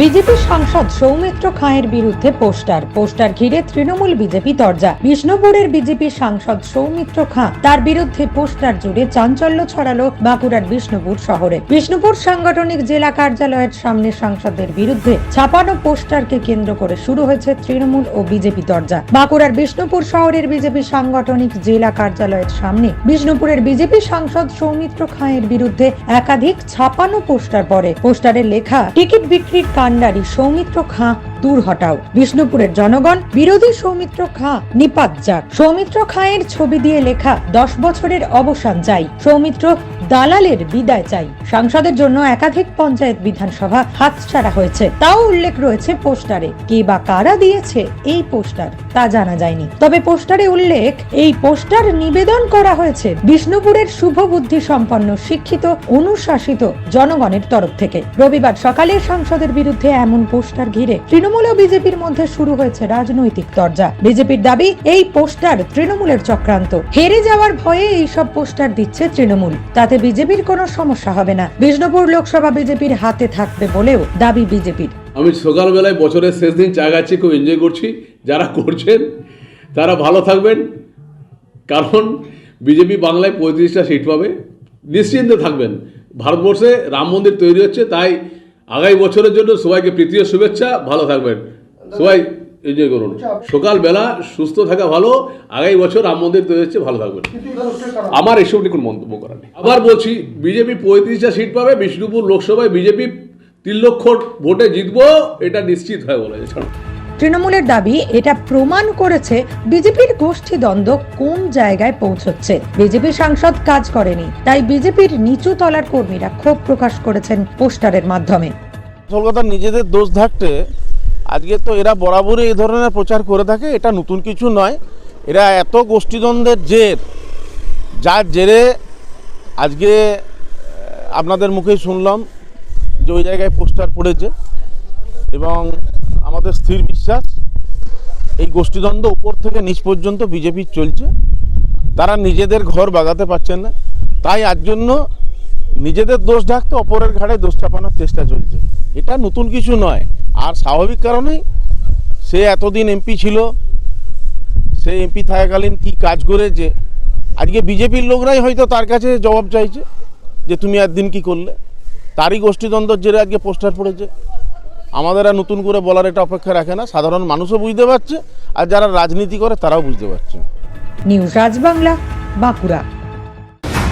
BJP সাংসদ সৌমিত্র খাঁয়ের বিরুদ্ধে poster. Poster ঘিরে তৃণমূল বিজেপি দরজা বিষ্ণুপুরের বিজেপি সাংসদ সৌমিত্র খাঁ তার বিরুদ্ধে পোস্টার জুড়ে চাঞ্চল্য ছড়ালো বাঁকুড়ার বিষ্ণুপুর শহরে। বিষ্ণুপুর সাংগঠনিক জেলা কার্যালয়ের সামনে সাংসদের বিরুদ্ধে ছাপানো পোস্টারকে কেন্দ্র করে শুরু হয়েছে তৃণমূল ও বিজেপি দরজা বাঁকুড়ার বিষ্ণুপুর শহরের বিজেপি সাংগঠনিক জেলা কার্যালয়ের সামনে বিষ্ণুপুরের বিজেপি সাংসদ সৌমিত্র খাঁয়ের বিরুদ্ধে একাধিক ছাপানো পোস্টার পড়ে। পোস্টারে লেখা, টিকিট বিক্রির কাণ্ডারি সৌমিত্র খাঁ দূর হটাও। বিষ্ণুপুরের জনগণ, বিরোধী সৌমিত্র খাঁ, নিপাত যাক। সৌমিত্র খাঁয়ের ছবি দিয়ে লেখা, দশ বছরের অবসান চাই। সৌমিত্র দালালের বিদায় চাই। সাংসদের জন্য একাধিক পঞ্চায়েত বিধানসভা হাতছাড়া হয়েছে। তাও উল্লেখ রয়েছে পোস্টারে। কে বা কারা দিয়েছে এই পোস্টার তা জানা যায়নি। তবে পোস্টারে উল্লেখ, এই পোস্টার নিবেদন করা হয়েছে বিষ্ণুপুরের শুভ বুদ্ধি সম্পন্ন, শিক্ষিত, অনুশাসিত জনগণের তরফ থেকে। রবিবার সকালে সাংসদের বিরুদ্ধে এমন পোস্টার ঘিরে তৃণমূল ও বিজেপির মধ্যে শুরু হয়েছে রাজনৈতিক তরজা। বিজেপির দাবি, এই পোস্টার তৃণমূলের চক্রান্ত। হেরে যাওয়ার ভয়ে এই সব পোস্টার দিচ্ছে তৃণমূল। তাতে বিজেপির কোনো সমস্যা হবে না। বিষ্ণুপুর লোকসভা বিজেপির হাতে থাকবে বলেও দাবি বিজেপির। আমি সকালবেলায় বছরের শেষ দিন চা খুব এনজয় করছি। যারা করছেন, তারা ভালো থাকবেন। কারণ বিজেপি বাংলায় পঁয়ত্রিশটা সিট পাবে। নিশ্চিন্তে থাকবেন। ভারতবর্ষে রাম মন্দির তৈরি হচ্ছে, তাই আগামী বছরের জন্য সবাইকে প্রীতীয় শুভেচ্ছা ভালো থাকবেন। সবাই এনজয় করুন। সকালবেলা সুস্থ থাকা ভালো আগামী বছর রাম মন্দির তৈরি হচ্ছে ভালো থাকবেন। আমার এসব নিয়ে কোনো মন্তব্য করার নেই। আবার বলছি বিজেপি পঁয়ত্রিশটা সিট পাবে বিষ্ণুপুর লোকসভায় বিজেপি তিন লক্ষ ভোটে জিতবো এটা নিশ্চিত হয় বলা যায়। ছাড়ো তৃণমূলের দাবি, এটা প্রমাণ করেছে বিজেপির গোষ্ঠী দ্বন্দ্ব কোন জায়গায় পৌঁছচ্ছে। বিজেপি সাংসদ কাজ করেনি, তাই বিজেপির নিচু তলার কর্মীরা ক্ষোভ প্রকাশ করেছেন পোস্টারের মাধ্যমে। কথা নিজেদের দোষ থাকতে আজকে তো এরা বরাবরই এই ধরনের প্রচার করে থাকে, এটা নতুন কিছু নয়। এরা এত গোষ্ঠীদ্বন্দ্বের জের, যার জেরে আজকে আপনাদের মুখেই শুনলাম যে ওই জায়গায় পোস্টার পড়েছে এবং আমাদের স্থির বিশ্বাস, এই গোষ্ঠীদ্বন্দ্ব উপর থেকে নিচ পর্যন্ত বিজেপি চলছে। তারা নিজেদের ঘর বাগাতে পারছেন না। তাই আজ জন্য নিজেদের দোষ ঢাকতে অপরের ঘাড়ে দোষ চাপানোর চেষ্টা চলছে। এটা নতুন কিছু নয়। আর স্বাভাবিক কারণেই সে এতদিন এমপি ছিল, সে এমপি থাকাকালীন কি কাজ করেছে? আজকে বিজেপির লোকরাই হয়তো তার কাছে জবাব চাইছে যে, তুমি একদিন কি করলে? তারই গোষ্ঠীদ্বন্দ্বের জেরে আজকে পোস্টার পড়েছে। আমাদের আর নতুন করে বলার এটা অপেক্ষা রাখে না। সাধারণ মানুষও বুঝতে পারছে, আর যারা রাজনীতি করে তারাও বুঝতে পারছে। নিউজ রাজবাংলা, বাঁকুড়া।